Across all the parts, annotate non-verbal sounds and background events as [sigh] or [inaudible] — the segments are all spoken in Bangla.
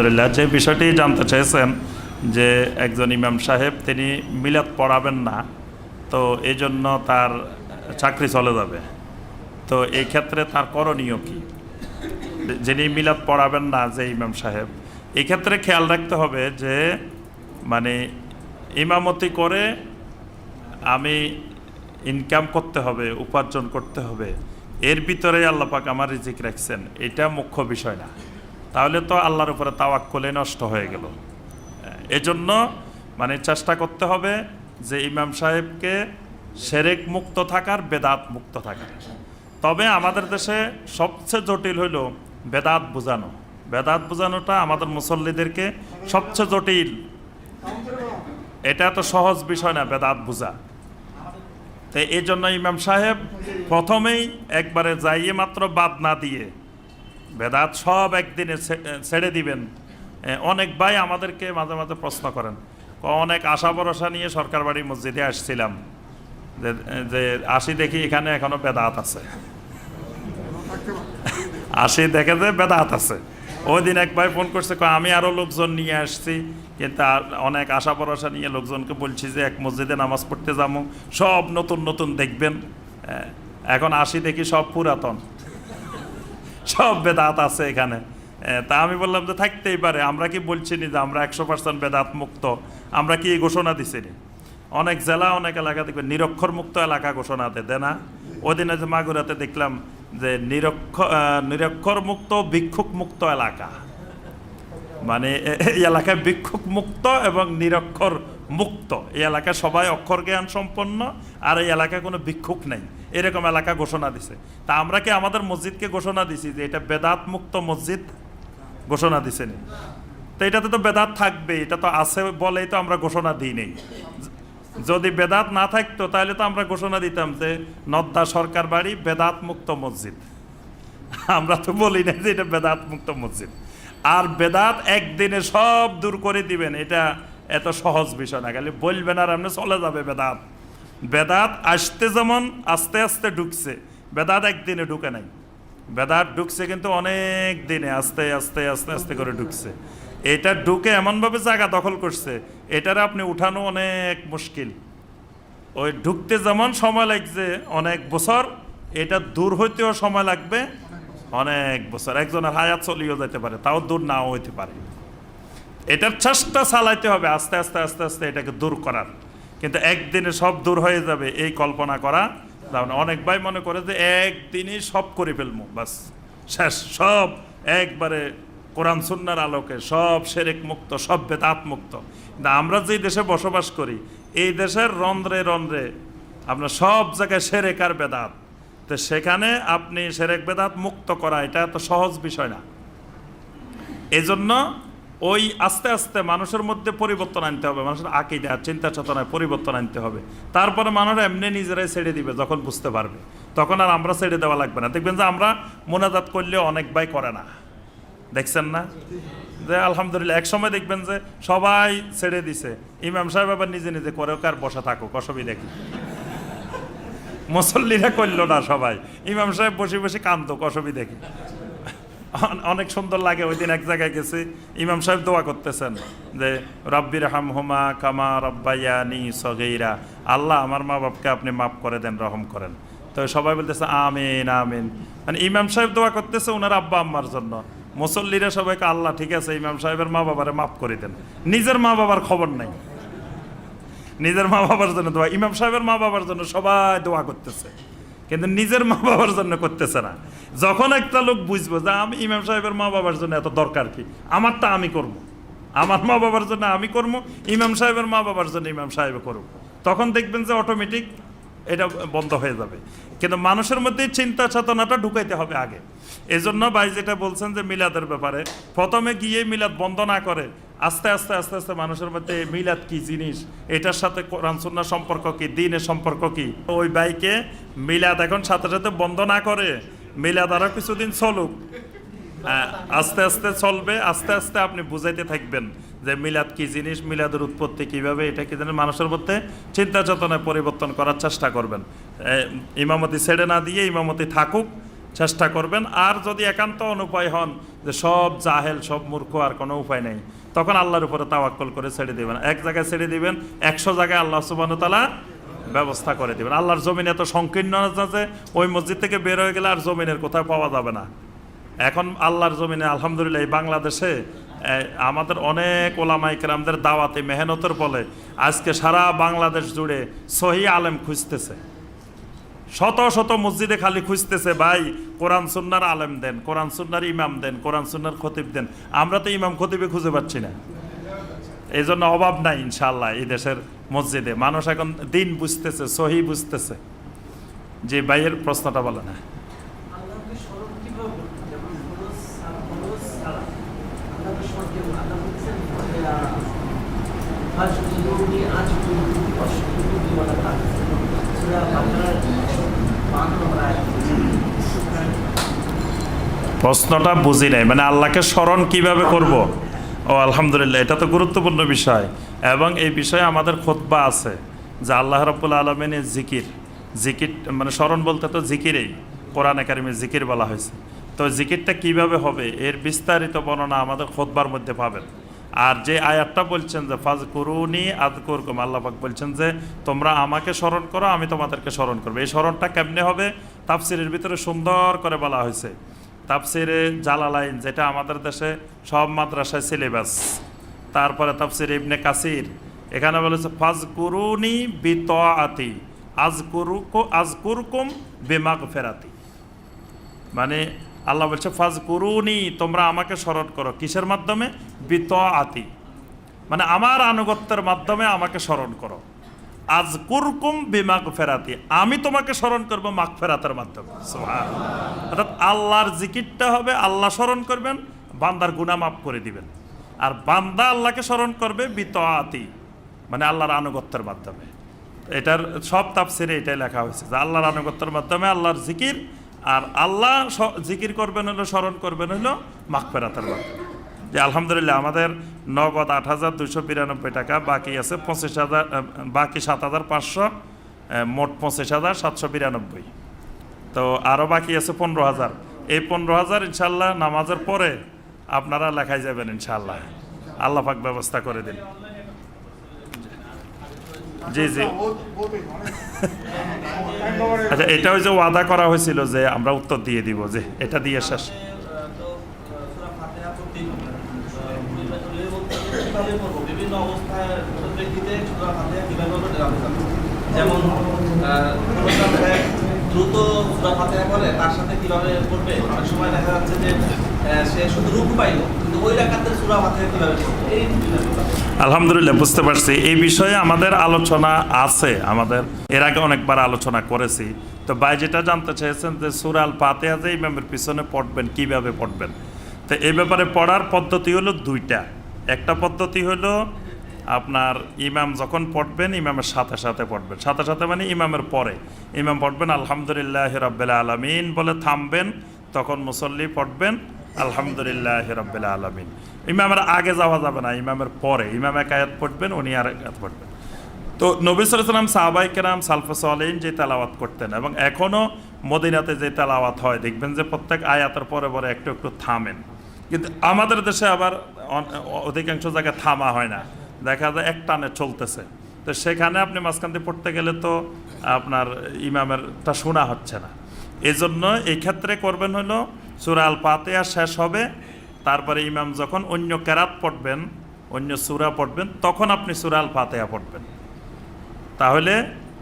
আলহামদুলিল্লাহ, যে বিষয়টি জানতে চেয়েছেন যে একজন ইমাম সাহেব, তিনি মিলাদ পড়াবেন না, তো এই জন্য তার চাকরি চলে যাবে। তো এই ক্ষেত্রে তার করণীয় কি? যিনি মিলাদ পড়াবেন না, যে ইমাম সাহেব, এই ক্ষেত্রে খেয়াল রাখতে হবে যে মানে ইমামতি করে আমি ইনকাম করতে হবে, উপার্জন করতে হবে। এর ভিতরে আল্লাপাক আমার রিজিক রাখছেন, এটা মুখ্য বিষয় না। তাহলে তো আল্লাহর উপরে তাওয়াক্কলে নষ্ট হয়ে গেল। এজন্য মানে চেষ্টা করতে হবে যে ইমাম সাহেবকে সেরেক মুক্ত থাকার, বেদাত মুক্ত থাকার। তবে আমাদের দেশে সবচেয়ে জটিল হইল বেদাত বোঝানো। বেদাত বোঝানোটা আমাদের মুসল্লিদেরকে সবচেয়ে জটিল। এটা তো সহজ বিষয় না, বেদাত বোঝা। তো এই জন্য ইমাম সাহেব প্রথমেই একবারে যাইয়ে মাত্র বাদ না দিয়ে বেদাত সব একদিনে ছেড়ে দিবেন। অনেক ভাই আমাদেরকে মাঝে মাঝে প্রশ্ন করেন। অনেক আশা ভরসা নিয়ে সরকার বাড়ি মসজিদে আসছিলাম। যে যে আসি দেখি এখানে এখনও বেদাত আছে। [laughs] আসি দেখে যে বেদাত আছে। ওই দিন এক ভাই ফোন করছে আমি আরও লোকজন নিয়ে আসছি। কিন্তু অনেক আশা ভরসা নিয়ে লোকজনকে বলছি যে এক মসজিদে নামাজ পড়তে যাব। সব নতুন নতুন দেখবেন। এখন আসি দেখি সব পুরাতন। সব বেদাত আছে এখানে। তা আমি বললাম যে থাকতেই পারে, আমরা কি বলছি নি যে আমরা একশো পার্সেন্ট বেদাত মুক্ত? আমরা কি ঘোষণা দিছি নি? অনেক জেলা, অনেক এলাকা দেখবে নিরক্ষর মুক্ত এলাকা ঘোষণা দেয় না? ওদিনে যে মাগুরাতে দেখলাম যে নিরক্ষর নিরক্ষর মুক্ত, ভিক্ষুক মুক্ত এলাকা। মানে এই এলাকায় ভিক্ষুক মুক্ত এবং নিরক্ষর মুক্ত। এই এলাকায় সবাই অক্ষর জ্ঞান সম্পন্ন, আর এই এলাকায় কোনো ভিক্ষুক নেই। এরকম এলাকা ঘোষণা দিছে। তা আমরা কি আমাদের মসজিদকে ঘোষণা দিছি যে এটা বেদাত মুক্ত মসজিদ? ঘোষণা দিছে নি তো এটাতে তো বেদাত থাকবে, এটা তো আছে বলেই তো আমরা ঘোষণা দিই নেই। যদি বেদাত না থাকতো, তাহলে তো আমরা ঘোষণা দিতাম যে নদ্দা সরকার বাড়ি বেদাত মুক্ত মসজিদ। আমরা তো বলি না যে এটা বেদাত মুক্ত মসজিদ। আর বেদাত একদিনে সব দূর করে দিবেন, এটা এত সহজ বিষয় না। খালি বলবেন আর আপনি চলে যাবে বেদাত। বেদাত আসতে যেমন আস্তে আস্তে ঢুকছে, বেদাত একদিনে ঢুকে নাই। বেদাত ঢুকছে কিন্তু অনেক দিনে আস্তে আস্তে আস্তে আস্তে করে ঢুকছে। এটা ঢুকে এমনভাবে জায়গা দখল করছে, এটার আপনি উঠানো অনেক মুশকিল। ওই ঢুকতে যেমন সময় লাগছে, অনেক বছর, এটা দূর হইতেও সময় লাগবে, অনেক বছর। একজনের হায়াত চলিয়েও যেতে পারে, তাও দূর নাও হইতে পারে। এটার চেষ্টা চালাইতে হবে, আস্তে আস্তে আস্তে আস্তে এটাকে দূর করার। কিন্তু একদিনে সব দূর হয়ে যাবে এই কল্পনা করা যাবে না। অনেক ভাই মনে করে যে একদিনই সব করে ফেলব বাস। শেষ, সব একবারে কোরআন সুন্নার আলোকে, সব সেরেক মুক্ত, সব বেদাত মুক্ত। কিন্তু আমরা যে দেশে বসবাস করি, এই দেশের রন্ধ্রে রন্ধ্রে আপনার সব জায়গায় সেরেক আর বেদাত। তো সেখানে আপনি সেরেক বেদাত মুক্ত করা, এটা এত সহজ বিষয় না। এজন্য ওই আস্তে আস্তে মানুষের মধ্যে পরিবর্তন আনতে হবে, মানুষের আকিদা চিন্তা চেতনায় পরিবর্তন আনতে হবে। তারপরে মানুষ এমনি নিজেরাই ছেড়ে দিবে যখন বুঝতে পারবে। তখন আর আমরা ছেড়ে দেওয়া লাগবে না। দেখবেন যে আমরা মোনাজাত করলে অনেক ভাই করে না। দেখছেন না? যে আলহামদুলিল্লাহ, এক সময় দেখবেন যে সবাই ছেড়ে দিছে। ইমাম সাহেব আবার নিজে নিজে করে কার বসা থাকুক অসুবিধা কি? মুসল্লিরা করল না সবাই। ইমাম সাহেব বসে বসে কান্দুক অসুবিধা কি? অন- অনেক সুন্দর লাগে, ওই দিন এক জায়গায় গেছি, ইমাম সাহেব দোয়া করতেছেন যে রব্বির হাম হুমা কামা রব্বাইয়ানি সগেইরা আল্লাহ আমার মা বাপকে আপনি মাফ করে দেন, রহম করেন। তো সবাই বলতেছে, আমিন আমিন। মানে ইমাম সাহেব দোয়া করতেছে ওনার আব্বা আম্মার জন্য। মুসল্লিরা সবাইকে, আল্লাহ, ঠিক আছে, ইমাম সাহেবের মা বাবারে মাফ করে দেন। নিজের মা বাবার খবর নাই। নিজের মা বাবার জন্য দোয়া, ইমাম সাহেবের মা বাবার জন্য সবাই দোয়া করতেছে। কিন্তু নিজের মা বাবার জন্য করতেছে না। যখন একটা লোক বুঝব যে আমি ইমাম সাহেবের মা বাবার জন্য এত দরকার কি, আমারটা আমি করব। আমার মা বাবার জন্য আমি করব, ইমাম সাহেবের মা বাবার জন্য ইমাম সাহেব করব। তখন দেখবেন যে অটোমেটিক এটা বন্ধ হয়ে যাবে কিন্তু মানুষের মধ্যে চিন্তা চেতনাটা ঢুকাইতে হবে আগে এজন্য ভাই যেটা বলছেন যে মিলাদের ব্যাপারে, প্রথমে গিয়ে মিলাদ বন্ধ না করে, আস্তে আস্তে আস্তে আস্তে মানুষের মধ্যে মিলাদ কি জিনিস, এটার সাথে কোরআন, সুন্নাহ সম্পর্ক কি, দিনের সম্পর্ক কি ওই বাইকে মিলাদ এখন সাথে সাথে বন্ধ না করে মিলাদ আরও কিছুদিন চলুক। আস্তে আস্তে চলবে, আস্তে আস্তে আপনি বুঝাইতে থাকবেন যে মিলাদ কি জিনিস, মিলাদের উৎপত্তি কীভাবে, এটা কি জানেন? মানুষের মধ্যে চিন্তা চেতনায় পরিবর্তন করার চেষ্টা করবেন। ইমামতি ছেড়ে না দিয়ে ইমামতি থাকুক, চেষ্টা করবেন। আর যদি একান্ত অনুপায় হন যে সব জাহেল, সব মূর্খ, আর কোনো উপায় নেই, তখন আল্লাহর উপরে তাওয়াক্কল করে ছেড়ে দিবেন। এক জায়গায় ছেড়ে দিবেন, একশো জায়গায় আল্লাহ সুবাহ তালা ব্যবস্থা করে দিবেন। আল্লাহর জমিন এত সংকীর্ণ আছে ওই মসজিদ থেকে বের হয়ে গেলে আর জমিনের কোথাও পাওয়া যাবে না। এখন আল্লাহর জমিনে আলহামদুলিল্লাহ এই বাংলাদেশে আমাদের অনেক ওলামাইকেরামদের দাওয়াতে মেহনতের ফলে আজকে সারা বাংলাদেশ জুড়ে সহি আলেম খুঁজতেছে। শত শত মসজিদে খালি খুঁজতেছে, ভাই, কোরআন সুন্নার আলেম দেন, কোরআন সুন্নার ইমাম দেন, কোরআন সুন্নার খতিব দেন। আমরা তো ইমাম খতিবে খুঁজে পাচ্ছি না। এই জন্য অভাব নাই ইনশাল্লাহ এই দেশের মসজিদে মানুষ এখন দিন বুঝতেছে সহি বুঝতেছে যে ভাইয়ের প্রশ্নটা বলে না আল্লাহকে স্মরণ কীভাবে করতে? যেমন ফরজ আর ফরজ ছাড়া। আল্লাহকে স্মরণ কীভাবে? আল্লাহ বলছেন, আহ, ফাজকুরুনি আজকুরকুম ওয়াশকুরুনি ওয়ালা তাকফুরুন। সূরা বাকারার 52 নম্বর আয়াত। প্রশ্নটা বুঝি নাই মানে আল্লাহকে স্মরণ কীভাবে করব ও আলহামদুলিল্লাহ এটা তো গুরুত্বপূর্ণ বিষয় এবং এই বিষয়ে আমাদের খোতবা আছে যে আল্লাহ রব্বুল আলমিনের জিকির জিকির মানে স্মরণ বলতে তো জিকিরেই, কোরআন একাডেমির জিকির বলা হয়েছে। তো জিকিরটা কীভাবে হবে এর বিস্তারিত বর্ণনা আমাদের খোতবার মধ্যে পাবেন। আর যে আয়াতটা বলছেন যে ফাজ করুনি আদ করকুম আল্লাহাক বলছেন যে, তোমরা আমাকে স্মরণ করো, আমি তোমাদেরকে স্মরণ করব। এই স্মরণটা কেমনে হবে? তাফসিরের ভিতরে সুন্দর করে বলা হয়েছে। তাফসিরে জালালাইন, যেটা আমাদের দেশে সব মাদ্রাসায় সিলেবাস। তারপরে তাফসির ইবনে কাসির। এখানে বলেছে ফাজ কুরুনি বিত আতি আজ কুরুকু আজ কুরকুম বেমাক মানে আল্লাহ বলছে ফাজ কুরুনি তোমরা আমাকে স্মরণ করো। কিসের মাধ্যমে? বিত আতি মানে আমার আনুগত্যের মাধ্যমে আমাকে স্মরণ করো। আজ কুরকুম ফেরাতি আমি তোমাকে স্মরণ করব মাক ফেরাতের মাধ্যমে। অর্থাৎ আল্লাহর জিকিরটা হবে, আল্লাহ স্মরণ করবেন, বান্দার গুনাহ মাফ করে দিবেন। আর বান্দা আল্লাহকে স্মরণ করবে বিত আতি মানে আল্লাহর আনুগত্যের মাধ্যমে। এটার সব তাফসিরে এটাই লেখা হয়েছে যে আল্লাহর আনুগত্যের মাধ্যমে আল্লাহর জিকির আর আল্লাহ জিকির করবেন হলো, স্মরণ করবেন হলো মাগফেরাতের মাধ্যমে। যে আলহামদুলিল্লাহ আমাদের নগদ আট হাজার দুশো বিরানব্বই টাকা, বাকি আছে পঁচিশ হাজার বাকি সাত হাজার পাঁচশো মোট পঁচিশ হাজার সাতশো বিরানব্বই। তো আরও বাকি আছে পনেরো হাজার। এই পনেরো হাজার ইনশাল্লাহ নামাজের পরে আপনারা লেখাই যাবেন ইনশাল্লাহ আল্লাহ পাক ব্যবস্থা করে দিন। জি জি। আচ্ছা এটা ওই যে ওয়াদা করা হয়েছিল যে আমরা উত্তর দিয়ে দিব, যে এটা দিয়ে শেষ। যেমন দ্রুত করে তার সাথে কীভাবে পড়বে অনেক সময় দেখা যাচ্ছে যে সে শুধু রুকু পাইলো, কিন্তু ওই রাখাতে সূরা ফাতিহা কীভাবে আলহামদুলিল্লাহ, বুঝতে পারছি। এই বিষয়ে আমাদের আলোচনা আছে। আমাদের এর আগে অনেকবার আলোচনা করেছি। তো ভাই যেটা জানতে চেয়েছেন যে সুরাল পাতেয়া যে ইমামের পিছনে পড়বেন, কীভাবে পড়বেন? তো এই ব্যাপারে পড়ার পদ্ধতি হলো দুইটা। একটা পদ্ধতি হলো আপনার ইমাম যখন পড়বেন, ইমামের সাথে সাথে পড়বেন। সাথে সাথে মানে ইমামের পরে। ইমাম পড়বেন, আলহামদুলিল্লাহ রব্বেল আলমিন বলে থামবেন, তখন মুসল্লি পড়বেন। আলহামদুলিল্লাহ রব্বেল আলমিন। ইমামের আগে যাওয়া যাবে না, ইমামের পরে। ইমাম এক আয়াত পড়বেন, উনি আর এক পড়বেন। তো নবী সালাম সাহাবাই কেরাম সালফাস আলাইন যে তেলাওয়াত করতেন এবং এখনও মদিনাতে যে তেলাওয়াত হয়, দেখবেন যে প্রত্যেক আয়াতের পরে পরে একটু একটু থামেন। কিন্তু আমাদের দেশে আবার অধিকাংশ জায়গায় থামা হয় না। দেখা যায় এক টানে চলতেছে। তো সেখানে আপনি মাঝখান দিয়ে পড়তে গেলে তো আপনার ইমামেরটা শোনা হচ্ছে না। এই জন্য এই ক্ষেত্রে করবেন হলো সুরা আল পাতেয়া শেষ হবে। তারপরে ইমাম যখন অন্য কেরাত পড়বেন, অন্য সুরা পড়বেন, তখন আপনি সুরা আল ফাতেহা পড়বেন। তাহলে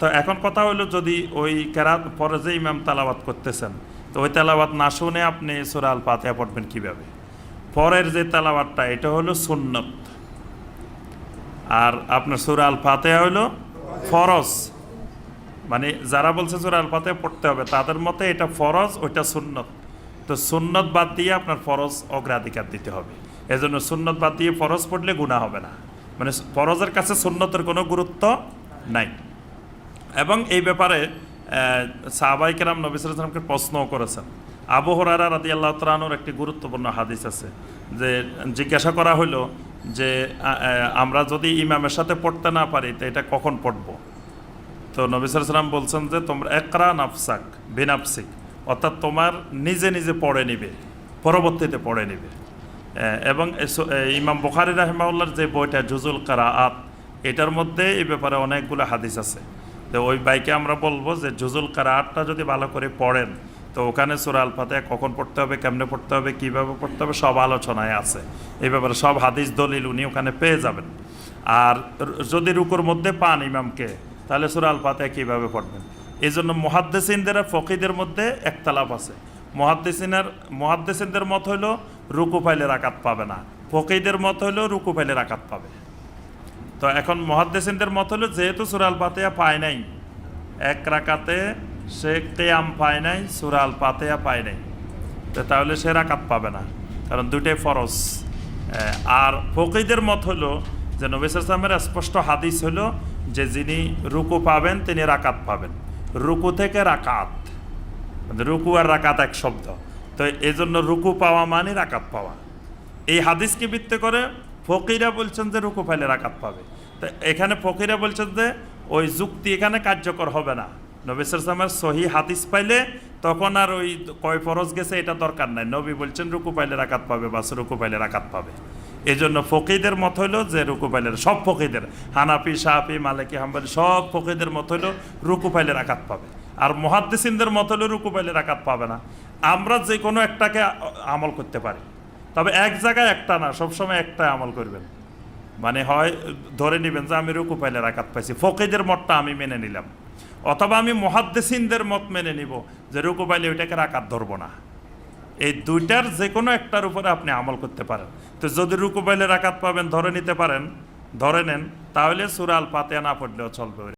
তো এখন কথা হলো যদি ওই কেরাত পরে যে ইমাম তালাবাত করতেছেন, তো ওই তালাবাত না শুনে আপনি সুরা আল ফাতেহা পড়বেন কীভাবে? পরের যে তালাবাতটা এটা হলো সুন্নত। আর আপনার সুরা আল ফাতেহা হলো ফরজ। মানে যারা বলছে সুরা আল ফাতেহা পড়তে হবে, তাদের মতে এটা ফরজ, ওইটা সুন্নত। তো সুন্নত বাদ দিয়ে আপনার ফরজ অগ্রাধিকার দিতে হবে। এজন্য সুন্নত বাদ দিয়ে ফরজ পড়লে গুণা হবে না। মানে ফরজের কাছে সুন্নতের কোনো গুরুত্ব নাই। এবং এই ব্যাপারে সাহাবাই কেরাম নবী সালামকে প্রশ্নও করেছেন। আবু হরারা রাদি আল্লাহ তালানোর একটি গুরুত্বপূর্ণ হাদিস আছে, যে জিজ্ঞাসা করা হলো যে আমরা যদি ইমামের সাথে পড়তে না পারি, তো এটা কখন পড়ব? তো নবী সালাম বলছেন যে, তোমরা একরা নাফসাক, বিনাফসিক। অর্থাৎ তোমার নিজে নিজে পড়ে নিবে, পরবর্তীতে পড়ে নিবে। এবং ইমাম বুখারি রাহিমাউল্লার যে বইটা জুজুল কারাআত, এটার মধ্যে এই ব্যাপারে অনেকগুলো হাদিস আছে। তো ওই বাইকে আমরা বলব যে জুজুল কারাআতটা যদি ভালো করে পড়েন, তো ওখানে সুরা আলফাতে কখন পড়তে হবে, কেমনে পড়তে হবে, কীভাবে পড়তে হবে, সব আলোচনায় আছে। এই ব্যাপারে সব হাদিস দলিল উনি ওখানে পেয়ে যাবেন। আর যদি রুকুর মধ্যে পান ইমামকে, তাহলে সুরা আলফাতে কীভাবে পড়বেন? এই জন্য মহাদ্দেসিনদের আর ফকিদের মধ্যে একতালাপ আছে। মহাদ্দেসিনের মহাদ্দেসিনদের মত হইল রুকু ফাইলের রাকাত পাবে না। ফকিদের মত হইল রুকু পাইলে রাকাত পাবে। তো এখন মহাদ্দেসিনদের মত হলো যেহেতু সুরাল পাতেয়া পায় নাই, এক রাকাতে সে কেয়াম পায় নাই সুরাল পাতেয়া পায় নাই। তো তাহলে সে রাকাত পাবে না। কারণ দুটাই ফরজ। আর ফকিদের মত হলো যে নবিসামের স্পষ্ট হাদিস হলো যে যিনি রুকু পাবেন, তিনি রাকাত পাবেন। রুকু থেকে রাকাত। মানে রুকু আর রাকাত এক শব্দ। তো এই জন্য রুকু পাওয়া মানে রাকাত পাওয়া। এই হাদিসকে ভিত্তি করে ফকিরা বলছেন যে রুকু পাইলে রাকাত পাবে। তো এখানে ফকিরা বলছেন যে ওই যুক্তি এখানে কার্যকর হবে না। নবিসামের সহি হাদিস পাইলে তখন আর ওই কয় ফরজ গেছে এটা দরকার নাই। নবী বলছেন রুকু পাইলে রাকাত পাবে, বাস রুকু পাইলে রাকাত পাবে। এই জন্য ফকিদের মত হইল যে রুকু পাইলে সব ফকিদের হানাপি সাহাপি মালিকি, হাম্বালি, সব ফকিদের মত হইল রুকু পাইলে রাকাত পাবে। আর মহাদ্দিসিনদের মত হইল রুকু পাইলে রাকাত পাবে না। আমরা যে কোনো একটাকে আমল করতে পারি। তবে এক জায়গায় একটা না, সবসময় একটা আমল করবেন। মানে হয়, ধরে নেবেন যে আমি রুকু পাইলে রাকাত পাইছি, ফকিদের মতটা আমি মেনে নিলাম। অথবা আমি মহাদ্দেসিনদের মত মেনে নিব যে রুকু পাইলে ওইটাকে রাকাত ধরবো না। এই দুইটার যে কোনো একটার উপরে আপনি আমল করতে পারেন। তো যদি রুকু পাইলে রাকাত পাবেন, ধরে নিতে পারেন, ধরে নেন, তাহলে সুরাল পাতে না পড়লেও চলবে।